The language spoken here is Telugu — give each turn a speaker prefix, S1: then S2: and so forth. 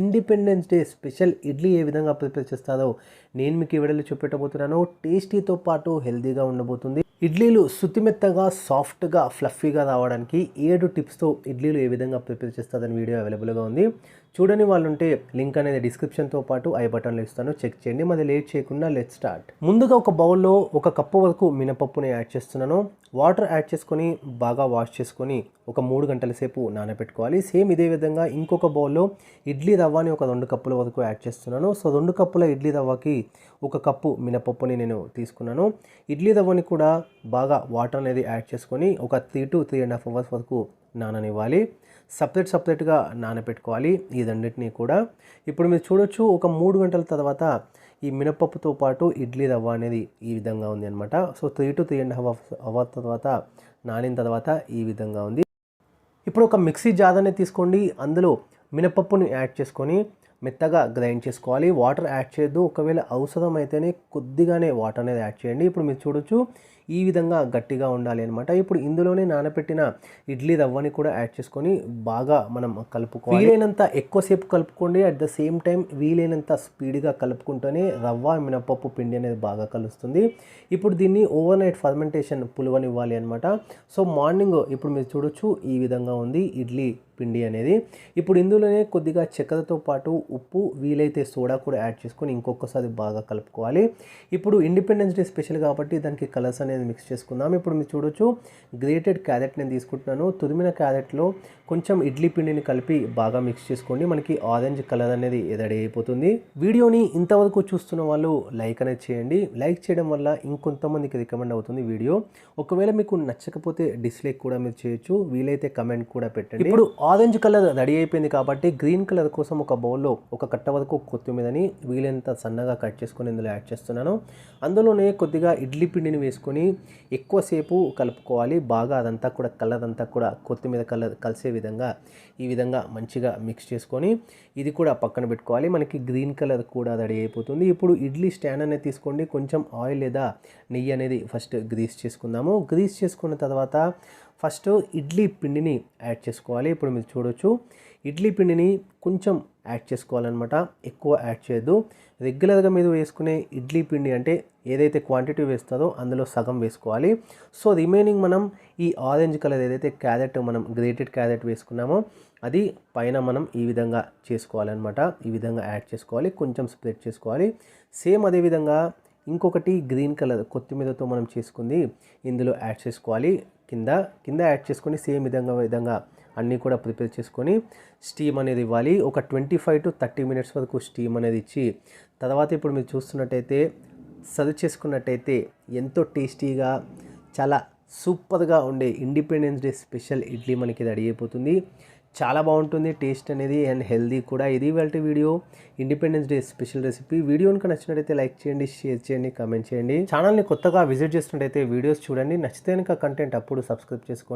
S1: ఇండిపెండెన్స్ డే స్పెషల్ ఇడ్లీ ఏ విధంగా ప్రిపేర్ చేస్తారో నేను మీకు ఈ వీడియోలో చూపెట్టబోతున్నాను. టేస్టీతో పాటు హెల్తీగా ఉండబోతుంది. ఇడ్లీలు శుతిమెత్తగా సాఫ్ట్గా ఫ్లఫీగా రావడానికి ఏడు టిప్స్తో ఇడ్లీలు ఏ విధంగా ప్రిపేర్ చేస్తారని వీడియో అవైలబుల్గా ఉంది. చూడని వాళ్ళు ఉంటే లింక్ అనేది డిస్క్రిప్షన్తో పాటు ఐ బటన్లో ఇస్తాను. చెక్ చేయండి. మరి లేట్ చేయకుండా లెట్ స్టార్ట్. ముందుగా ఒక బౌల్లో ఒక కప్పు వరకు మినపప్పుని యాడ్ చేస్తున్నాను. వాటర్ యాడ్ చేసుకొని బాగా వాష్ చేసుకొని ఒక మూడు గంటల సేపు నానబెట్టుకోవాలి. సేమ్ ఇదే విధంగా ఇంకొక బౌల్లో ఇడ్లీ రవ్వని ఒక రెండు కప్పుల వరకు యాడ్ చేస్తున్నాను. సో రెండు కప్పుల ఇడ్లీ రవ్వకి ఒక కప్పు మినపప్పుని నేను తీసుకున్నాను. ఇడ్లీ రవ్వని కూడా బాగా వాటర్ అనేది యాడ్ చేసుకొని ఒక three to three and half hours వరకు నాననివ్వాలి. సపరేట్ సపరేట్గా నానబెట్టుకోవాలి ఈ కూడా. ఇప్పుడు మీరు చూడొచ్చు ఒక మూడు గంటల తర్వాత ఈ మినపప్పుతో పాటు ఇడ్లీ రవ్వ అనేది ఈ విధంగా ఉంది అనమాట so three to three and half hour తర్వాత నానిన తర్వాత ఈ విధంగా ఉంది. ఇప్పుడు ఒక మిక్సీ జార్ని తీసుకోండి. అందులో మినపప్పుని యాడ్ చేసుకొని మెత్తగా గ్రైండ్ చేసుకోవాలి. వాటర్ యాడ్ చేయొద్దు. ఒకవేళ అవసరం అయితేనే కొద్దిగానే వాటర్ అనేది యాడ్ చేయండి. ఇప్పుడు మీరు చూడొచ్చు ఈ విధంగా గట్టిగా ఉండాలి అనమాట ఇప్పుడు ఇందులోనే నానబెట్టిన ఇడ్లీ రవ్వని కూడా యాడ్ చేసుకొని బాగా మనం కలుపుకోవాలి. వీలైనంత ఎక్కువసేపు కలుపుకోండి. అట్ ద సేమ్ టైం వీలైనంత స్పీడ్గా కలుపుకుంటూనే రవ్వ మినపప్పు పిండి అనేది బాగా కలుస్తుంది. ఇప్పుడు దీన్ని ఓవర్ నైట్ ఫర్మెంటేషన్ పులువనివ్వాలి అనమాట సో మార్నింగ్ ఇప్పుడు మీరు చూడొచ్చు ఈ విధంగా ఉంది ఇడ్లీ పిండి అనేది. ఇప్పుడు ఇందులోనే కొద్దిగా చక్కెరతో పాటు ఉప్పు వీలైతే సోడా కూడా యాడ్ చేసుకొని ఇంకొకసారి బాగా కలుపుకోవాలి. ఇప్పుడు ఇండిపెండెన్స్ డే స్పెషల్ కాబట్టి దానికి కలర్స్ అనేది మిక్స్ చేసుకుందాం. ఇప్పుడు మీరు చూడొచ్చు గ్రేటెడ్ క్యారెట్ నేను తీసుకుంటున్నాను. తురిమిన క్యారెట్లో కొంచెం ఇడ్లీ పిండిని కలిపి బాగా మిక్స్ చేసుకోండి. మనకి ఆరెంజ్ కలర్ అనేది రెడీ అయిపోతుంది. వీడియోని ఇంతవరకు చూస్తున్న వాళ్ళు లైక్ అనేది చేయండి. లైక్ చేయడం వల్ల ఇంకొంతమందికి రికమెండ్ అవుతుంది వీడియో. ఒకవేళ మీకు నచ్చకపోతే డిస్లైక్ కూడా మీరు చేయొచ్చు. వీలైతే కమెంట్ కూడా పెట్టండి. ఇప్పుడు ఆరెంజ్ కలర్ రెడీ అయిపోయింది కాబట్టి గ్రీన్ కలర్ కోసం ఒక బౌల్లో ఒక కట్ట వరకు కొత్తిమీరని వీలైనంత సన్నగా కట్ చేసుకొని ఇందులో యాడ్ చేస్తున్నాను. అందులోనే కొద్దిగా ఇడ్లీ పిండిని వేసుకొని ఎక్కువసేపు కలుపుకోవాలి. బాగా అదంతా కూడా కలర్ అంతా కూడా కొత్తిమీర కలర్ కలిసే విధంగా ఈ విధంగా మంచిగా మిక్స్ చేసుకొని ఇది కూడా పక్కన పెట్టుకోవాలి. మనకి గ్రీన్ కలర్ కూడా రెడీ అయిపోతుంది. ఇప్పుడు ఇడ్లీ స్టాండ్ అనేది తీసుకోండి. కొంచెం ఆయిల్ లేదా నెయ్యి అనేది ఫస్ట్ గ్రీస్ చేసుకుందాము. గ్రీస్ చేసుకున్న తర్వాత ఫస్ట్ ఇడ్లీ పిండిని యాడ్ చేసుకోవాలి. ఇప్పుడు మీరు చూడొచ్చు. ఇడ్లీ పిండిని కొంచెం యాడ్ చేసుకోవాలన్నమాట. ఎక్కువ యాడ్ చేయొద్దు. రెగ్యులర్గా మీరు వేసుకునే ఇడ్లీ పిండి అంటే ఏదైతే క్వాంటిటీ వేస్తారో అందులో సగం వేసుకోవాలి. సో రిమైనింగ్ మనం ఈ ఆరెంజ్ కలర్ ఏదైతే క్యారెట్ మనం గ్రేటెడ్ క్యారెట్ వేసుకున్నామో అది పైన మనం ఈ విధంగా చేసుకోవాలన్నమాట. ఈ విధంగా యాడ్ చేసుకోవాలి. కొంచెం స్ప్రెడ్ చేసుకోవాలి. సేమ్ అదేవిధంగా ఇంకొకటి గ్రీన్ కలర్ కొత్తిమీరతో మనం చేసుకుంది ఇందులో యాడ్ చేసుకోవాలి. కింద కింద యాడ్ చేసుకొని సేమ్ విధంగా విధంగా అన్నీ కూడా ప్రిపేర్ చేసుకొని స్టీమ్ అనేది ఇవ్వాలి. ఒక twenty five to thirty minutes వరకు స్టీమ్ అనేది ఇచ్చి తర్వాత ఇప్పుడు మీరు చూస్తున్నట్టయితే సర్వ్ చేసుకున్నట్టయితే ఎంతో టేస్టీగా చాలా సూపర్గా ఉండే ఇండిపెండెన్స్ డే స్పెషల్ ఇడ్లీ మనకి రెడీ అయిపోతుంది. చాలా బాగుంటుంది టేస్ట్ అనేది అండ్ హెల్దీ కూడా. ఇది వాళ్ళ video independence day special recipe. Video కనుక నచ్చినట్టయితే లైక్ చేయండి షేర్ చేయండి కామెంట్ చేయండి. ఛానల్ని కొత్తగా విజిట్ చేస్తున్నట్టయితే వీడియోస్ చూడండి. నచ్చితే కనుక కంటెంట్ అప్పుడు సబ్స్క్రైబ్ చేసుకోండి.